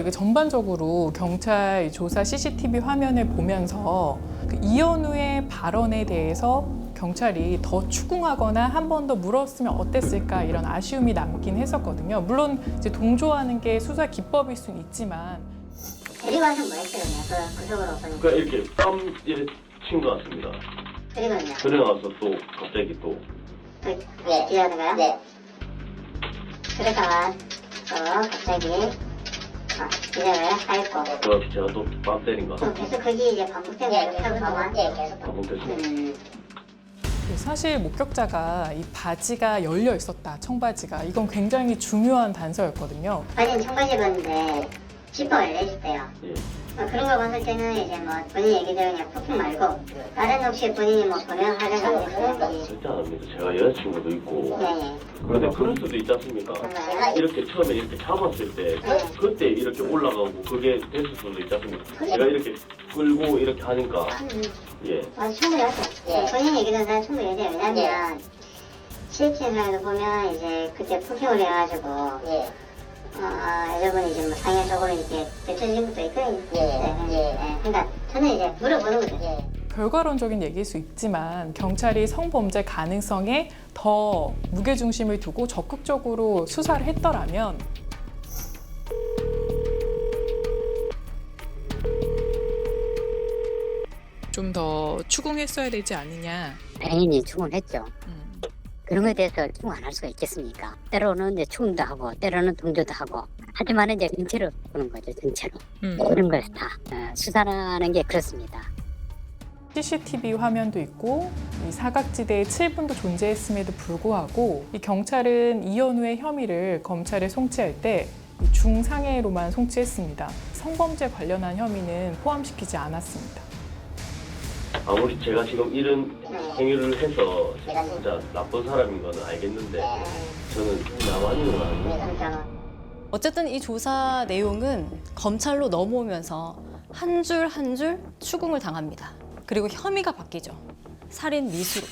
이게 전반적으로 경찰 조사 CCTV 화면을 보면서 그 이현우의 발언에 대해서 경찰이 더 추궁하거나 한 번 더 물었으면 어땠을까 이런 아쉬움이 남긴 했었거든요. 물론 이제 동조하는 게 수사 기법일 수는 있지만 데리고 와서 뭐 했어요? 그 구석으로 보니까. 그러니까 이렇게 땀 이렇게 친것 같습니다. 그리고는요. 그래 나와서 또 갑자기 또 그, 네. 뒤하는가요? 네. 그러다가 또 갑자기 어, 기자를 하였고 그 제가 또뺨 때린 거또 계속 그게 이제 반복되고 네, 계속 동안 네, 계속. 음, 사실 목격자가 이 바지가 열려 있었다 청바지가 이건 굉장히 중요한 단서였거든요. 바지는 청바지 입었는데 지퍼가 열려있었대요. 예. 어, 그런 걸 봤을 때는 이제 뭐 본인 얘기대로 그냥 폭풍 말고 다른 혹시 본인이 뭐 범행하려고 하는 게 절대 안 합니다. 제가 여자친구도 있고 예, 그런데 그럴 수도 있지 않습니까? 예. 이렇게 처음에 이렇게 잡았을 때 그때 이렇게 올라가고 그게 됐을 수도 있지 않습니까? 제가 이렇게 끌고 이렇게 하니까 음, 예. 아, 충분하죠. 예. 본인 얘기는 난 충분히 해요. 왜냐면 실제로 보면 이제 그때 폭행을 해가지고 어, 여러분이 이제 뭐 상해적으로 이렇게 대처진 것도 있거든요. 네, 네. 그러니까 저는 이제 물어보는 거죠. 결과론적인 얘기일 수 있지만 경찰이 성범죄 가능성에 더 무게중심을 두고 적극적으로 수사를 했더라면 좀 더 추궁했어야 되지 않느냐. 당연히 추궁했죠. 음. 그런 것에 대해서 추궁 안할 수가 있겠습니까? 때로는 이제 추궁도 하고, 때로는 동조도 하고. 하지만 이제 전체로 보는 거죠, 전체로. 음. 그런 걸 다. 어, 수사라는 게 그렇습니다. CCTV 화면도 있고 이 사각지대에 7분도 존재했음에도 불구하고 이 경찰은 이현우의 혐의를 검찰에 송치할 때이 중상해로만 송치했습니다. 성범죄 관련한 혐의는 포함시키지 않았습니다. 아무리 제가 지금 이런 행위를 해서 진짜 나쁜 사람인 건 알겠는데 저는 나만이는 아니에요. 어쨌든 이 조사 내용은 검찰로 넘어오면서 한 줄 한 줄 추궁을 당합니다. 그리고 혐의가 바뀌죠. 살인 미수로.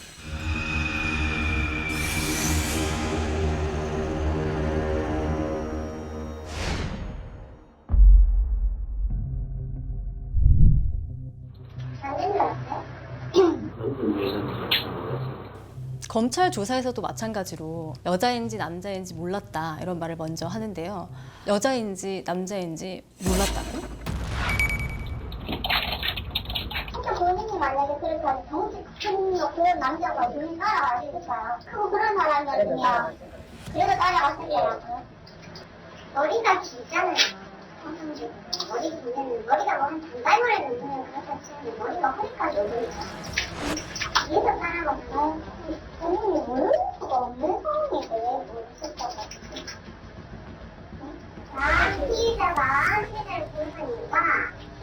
검찰 조사에서도 마찬가지로 여자인지 남자인지 몰랐다 이런 말을 먼저 하는데요. 여자인지 남자인지 몰랐다고? 만약에 그렇게 그런 남자가 사람이었으면 그래도 따라갔으려고 머리가 길잖아요 선생님 머리 길면 머리가 뭐 한 단발머리를 넣으면 그렇다 치는데 머리가 허리까지 오고 있잖아요 뒤에서 따라가면 본인이 모르는 수가 왜 모르셨다고 자, 피해자가 피해자를 이유가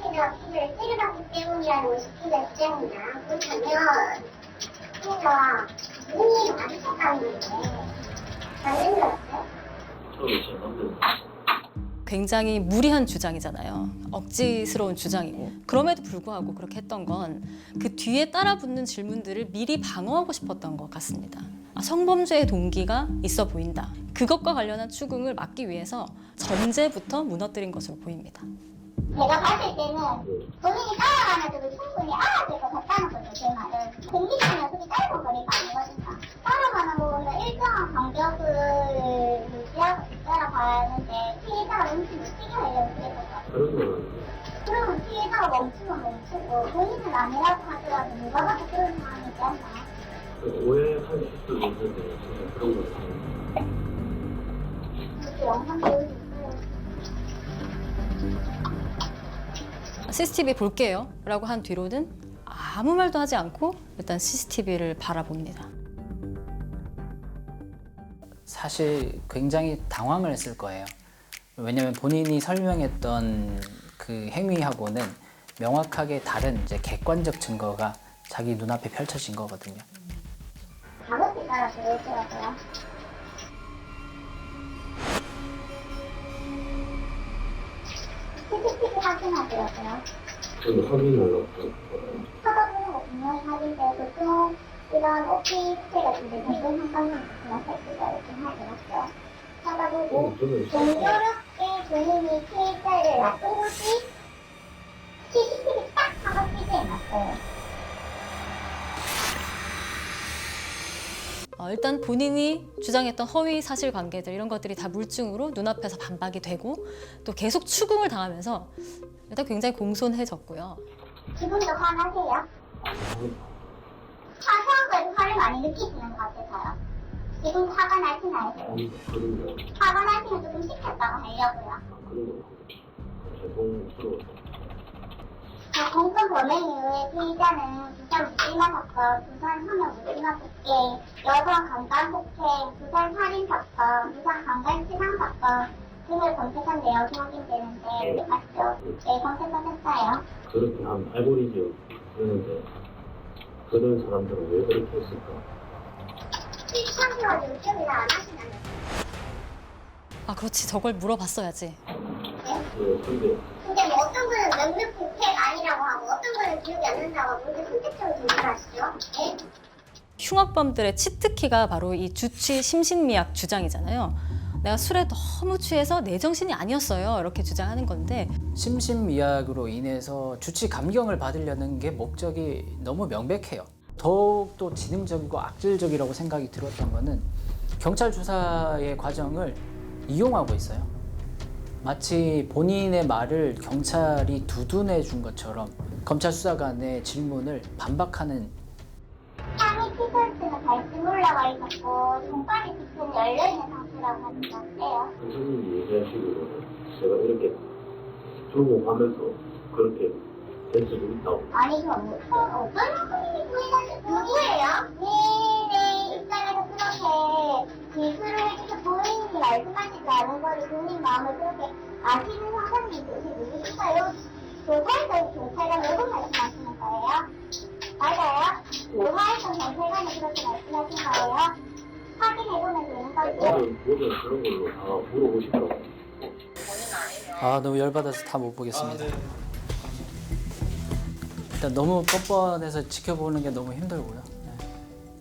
피해자가 피해자를 때려봤기 때문이라는 것이 피해자 주장이다. 그렇다면 피해자와 눈이 마주쳤다는 건데 다른 거 같아요? 남자는 굉장히 무리한 주장이잖아요. 억지스러운 주장이고. 그럼에도 불구하고 그렇게 했던 건 그 뒤에 따라 붙는 질문들을 미리 방어하고 싶었던 것 같습니다. 아, 성범죄의 동기가 있어 보인다. 그것과 관련한 추궁을 막기 위해서 전제부터 무너뜨린 것으로 보입니다. 제가 봤을 때는 본인이 따라가면서도 충분히 알아볼 것 같다는 거죠, 제 말은. 공기시면 그게 짧은 거리가. 따라 본인은 아니라고 하더라도 누가 봐도 그런 상황이지 않나? 오해할 수도 있는데 그런 거 이렇게 영상 보여주있어요 CCTV 볼게요. 라고 한 뒤로는 아무 말도 하지 않고 일단 CCTV를 바라봅니다. 사실 굉장히 당황을 했을 거예요. 왜냐하면 본인이 설명했던 그 행위하고는 명확하게 다른 이제 객관적 증거가 자기 눈앞에 펼쳐진 거거든요. 따라. CCTV 확인하더라고요. 저는 확인을 분명히 이런 오피스텔 같은 데 대부분 한강은 그냥 살기가 이렇게 하더라고요. 사과보고 저는 공교롭게 본인이 피해자를 나쁜 CCTV 딱 하고 피드해놨어요. 어, 일단 본인이 주장했던 허위 사실 관계들 이런 것들이 다 물증으로 눈앞에서 반박이 되고 또 계속 추궁을 당하면서 일단 굉장히 공손해졌고요. 지금도 화나세요? 사소한 거에도 화를 많이 느끼시는 것 같아서요. 지금 화가 그런 거 화가 나시면 조금 식혔다고 하려고요. 그런 거 죄송스러워. 자, 공권 범행 이후에 피의자는 부산 무기마 사건, 부산 함영 무기마 폭행, 여성 강간 폭행, 부산 살인 사건, 부산 강간 치상 사건 등을 검색한 내역이 확인되는데 맞죠? 네, 검색하셨어요. 그렇게 한 알고리즘 그러는데 그런 사람들은 왜 그렇게 했을까? 시청자가 요청이나 안 하시나요? 아 그렇지 저걸 물어봤어야지. 네, 근데 근데 뭐 어떤 분은 명백 폭행 아니라고 하고 어떤 분은 기억이 안 난다고 하고 그렇게 선택적으로 조절하시죠? 네? 흉악범들의 치트키가 바로 이 주취 심신미약 주장이잖아요. 내가 술에 너무 취해서 내 정신이 아니었어요. 이렇게 주장하는 건데 심신미약으로 인해서 주치 감경을 받으려는 게 목적이 너무 명백해요. 더욱더 지능적이고 악질적이라고 생각이 들었던 거는 경찰 조사의 과정을 이용하고 있어요. 마치 본인의 말을 경찰이 두둔해 준 것처럼 검찰 수사관의 질문을 반박하는 향이 티셔츠는 발등 올라가 있었고 손발이 뒤편 열려있는 상태라고 하는데 어때요? 선생님이 얘기하시기로 제가 이렇게 조공하면서 그렇게 될 수도 있다고 아니 저 어떤 어떤 분이 부인하실 누구예요? 말씀하시지 않은 거를 본인 마음을 그렇게 아시는 사장님 도대체 누구실까요? 조사에서 경찰관 누구 말씀하시는 거예요? 맞아요? 조사에서 경찰관이 그렇게 말씀하신 거예요? 확인해보면 되는 거죠? 저는 모든 그런 걸로 다 물어보고 싶다고 아 너무 열받아서 다 못 보겠습니다. 일단 너무 뻔뻔해서 지켜보는 게 너무 힘들고요. 네.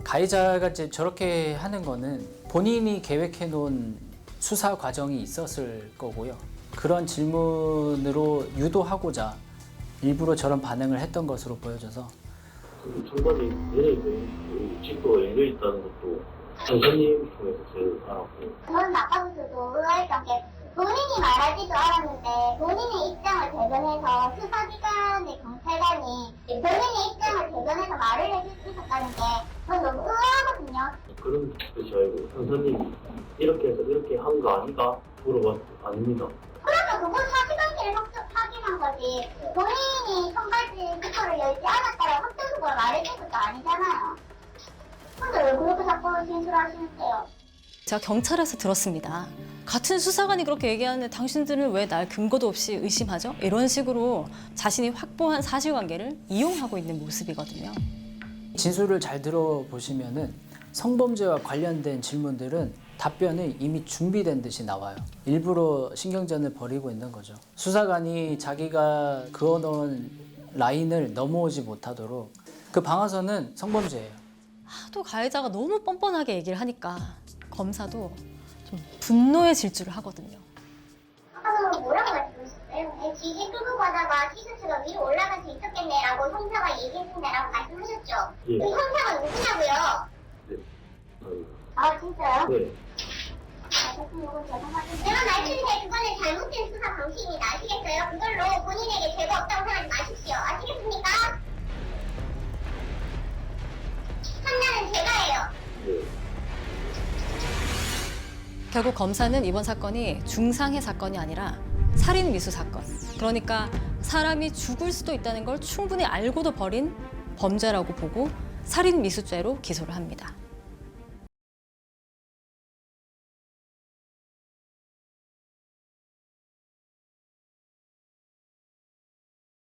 가해자가 이제 저렇게 하는 거는 본인이 계획해 놓은 수사 과정이 있었을 거고요. 그런 질문으로 유도하고자 일부러 저런 반응을 했던 것으로 보여져서 그 청바지 열려있는 집도 열려있다는 것도 선생님 통해서 제일 알았고 저는 아까부터도 의아했던 게 본인이 말하지도 않았는데 본인의 입장을 대변해서 수사기관의 경찰관이 본인의 입장을 대변해서 말을 해주셨다는 게 저는 너무 의아하거든요. 그런 뜻이 아니고 선생님 이 이렇게 해서 이렇게 한 거 아닌가 물어봤 아닙니다 그러면 그건 사실관계를 확정, 확인한 거지 본인이 청바지 지퍼를 열지 않았다라고 확정적으로 말해준 것도 아니잖아요. 근데 왜 그렇게 자꾸 진술하시는데요? 제가 경찰에서 들었습니다. 같은 수사관이 그렇게 얘기하는데 당신들은 왜 날 근거도 없이 의심하죠? 이런 식으로 자신이 확보한 사실관계를 이용하고 있는 모습이거든요. 진술을 잘 들어보시면은 성범죄와 관련된 질문들은 답변이 이미 준비된 듯이 나와요. 일부러 신경전을 벌이고 있는 거죠. 수사관이 자기가 그어놓은 라인을 넘어오지 못하도록 그 방아선은 성범죄예요. 하도 가해자가 너무 뻔뻔하게 얘기를 하니까 검사도 좀 분노의 질주를 하거든요. 아까 뭐라고 말씀하셨어요? 지지 끌고 가다가 티셔츠가 위로 올라갈 수 있었겠네라고 형사가 얘기했는데라고 말씀하셨죠? 예. 그 형사가 누구냐고요? 네. 아유, 아 진짜요? 네. 제가 말씀드린 그거는 잘못된 수사 방식입니다. 아시겠어요? 그걸로 본인에게 죄가 없다고 생각하지 마십시오. 아시겠습니까? 판단은 제가 해요. 네. 결국 검사는 이번 사건이 중상해 사건이 아니라 살인 미수 사건. 그러니까 사람이 죽을 수도 있다는 걸 충분히 알고도 벌인 범죄라고 보고 살인 미수죄로 기소를 합니다.